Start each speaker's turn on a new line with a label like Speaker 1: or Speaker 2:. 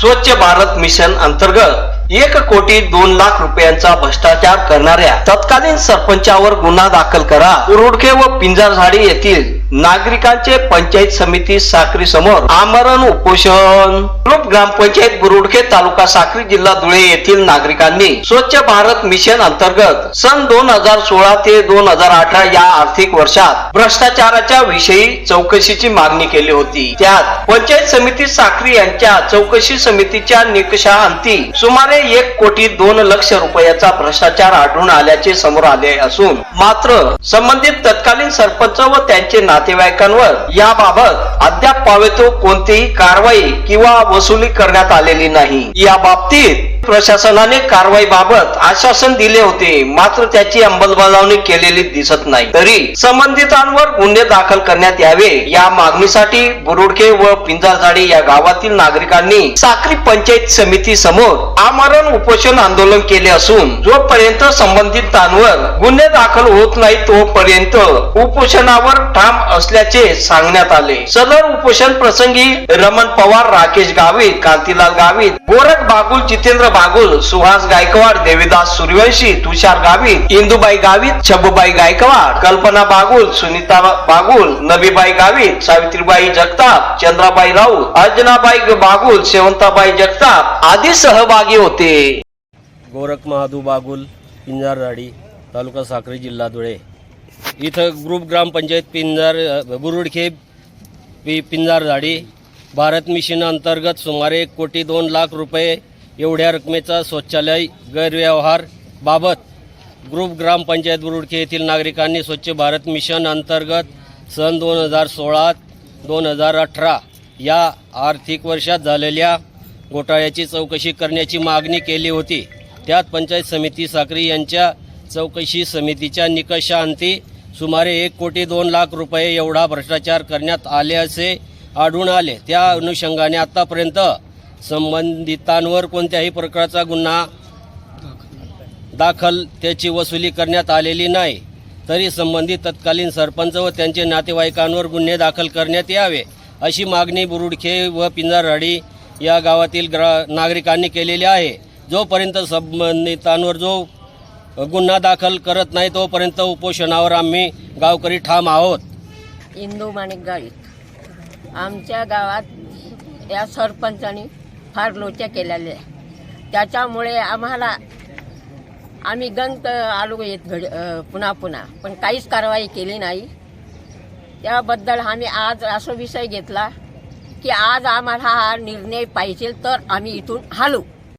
Speaker 1: स्वच्छ भारत मिशन अंतर्गत एक कोटी दोन लाख रुपयांचा भ्रष्टाचार करणाऱ्या तत्कालीन सरपंचावर गुन्हा दाखल करा. उरुडके व पिंजारझाडी येथील नागरिकांचे पंचायत समिती साक्री समोर आमरण उपोषण. ग्रुप ग्रामपंचायत बुरुडखे तालुका साक्री जिल्हा धुळे येथील नागरिकांनी स्वच्छ भारत मिशन अंतर्गत सन दोन हजार सोळा ते दोन हजार अठरा या आर्थिक वर्षात भ्रष्टाचाराच्या विषयी चौकशीची मागणी केली होती. त्यात पंचायत समिती साक्री यांच्या चौकशी समितीच्या निकषाअंती सुमारे एक कोटी दोन लक्ष रुपयाचा भ्रष्टाचार आढळून आल्याचे समोर आले असून मात्र संबंधित तत्कालीन सरपंच व त्यांचे नातेवाईकांवर याबाबत अद्याप पावेतो कोणतीही कारवाई किंवा वसुली करण्यात आलेली नाही. या बाबतीत प्रशासनाने कारवाई बाबत आश्वासन दिले होते. मात्र त्याची अंमलबजावणी केलेली दिसत नाही. तरी संबंधितांवर गुन्हे दाखल करण्यात यावे. या मागणीसाठी बुरुडके व पिंजारझाडी या गावातील नागरिकांनी साक्री पंचायत समिती समोर आमरण उपोषण आंदोलन केले असून जोपर्यंत संबंधितांवर गुन्हे दाखल होत नाही तोपर्यंत उपोषणावर ठाम असल्याचे सांगण्यात आले. सदर उपोषण प्रसंगी रमण पवार राकेश गावित कांतीलाल गावित गोरख बागुल जितेंद्र बागुल सुहास गायकवाड देवीदास सूर्यवंशी तुषार गावित इंदुबाई गावित छबुबाई गायकवाड कल्पना बागुल सुनीता बागुल नबीबाई गावित सावित्रीबाई जगताप चंद्राबाई राऊत अर्जनाबाई बागुल शेवंताबाई जगताप आदी सहभागी होते.
Speaker 2: गोरख महादू बागुल पिंजारवाडी तालुका साक्री जिल्हा धुळे. इथं ग्रुप ग्रामपंचायत पिंजार बुरुडखे पि पिंजारझाडी भारत मिशन अंतर्गत सुमारे एक कोटी दोन लाख रुपये एवढ्या रकमेचा शौचालय गैरव्यवहार बाबत ग्रुप ग्रामपंचायत बुरुडके येथील नागरिकांनी स्वच्छ भारत मिशन अंतर्गत सन दोन हजार सोळा दोन हजार अठरा या आर्थिक वर्षात झालेल्या घोटाळ्याची चौकशी करण्याची मागणी केली होती. त्यात पंचायत समिती साखरी यांच्या चौकशी समितीच्या निकषांती सुमारे एक कोटी दोन लाख रुपये एवढा भ्रष्टाचार करण्यात आले असे आढळून आले. त्या अनुषंगाने आतापर्यंत संबंधितांवर कोणत्याही प्रकारचा गुन्हा दाखल त्याची वसुली करण्यात आलेली नाही. तरी संबंधित तत्कालीन सरपंच व त्यांचे नातेवाईकांवर गुन्हे दाखल करण्यात यावे अशी मागणी बुरुडखे व पिंजारवाडी या गावातील ग्रा नागरिकांनी केलेली आहे. जोपर्यंत संबंधितांवर जो गुन्हा दाखल करत नाही तोपर्यंत उपोषणावर आम्ही गावकरी ठाम आहोत.
Speaker 3: इंदू माणिक गावीत आमच्या गावात या सरपंचानी फार लोच्या केलेल्या त्याच्यामुळे आम्हाला आम्ही गंत आलो येत घड पुन्हा पुन्हा. पण काहीच कारवाई केली नाही. त्याबद्दल आम्ही आज असा विषय घेतला की आज आम्हाला हा निर्णय पाहिजे तर आम्ही इथून हालू.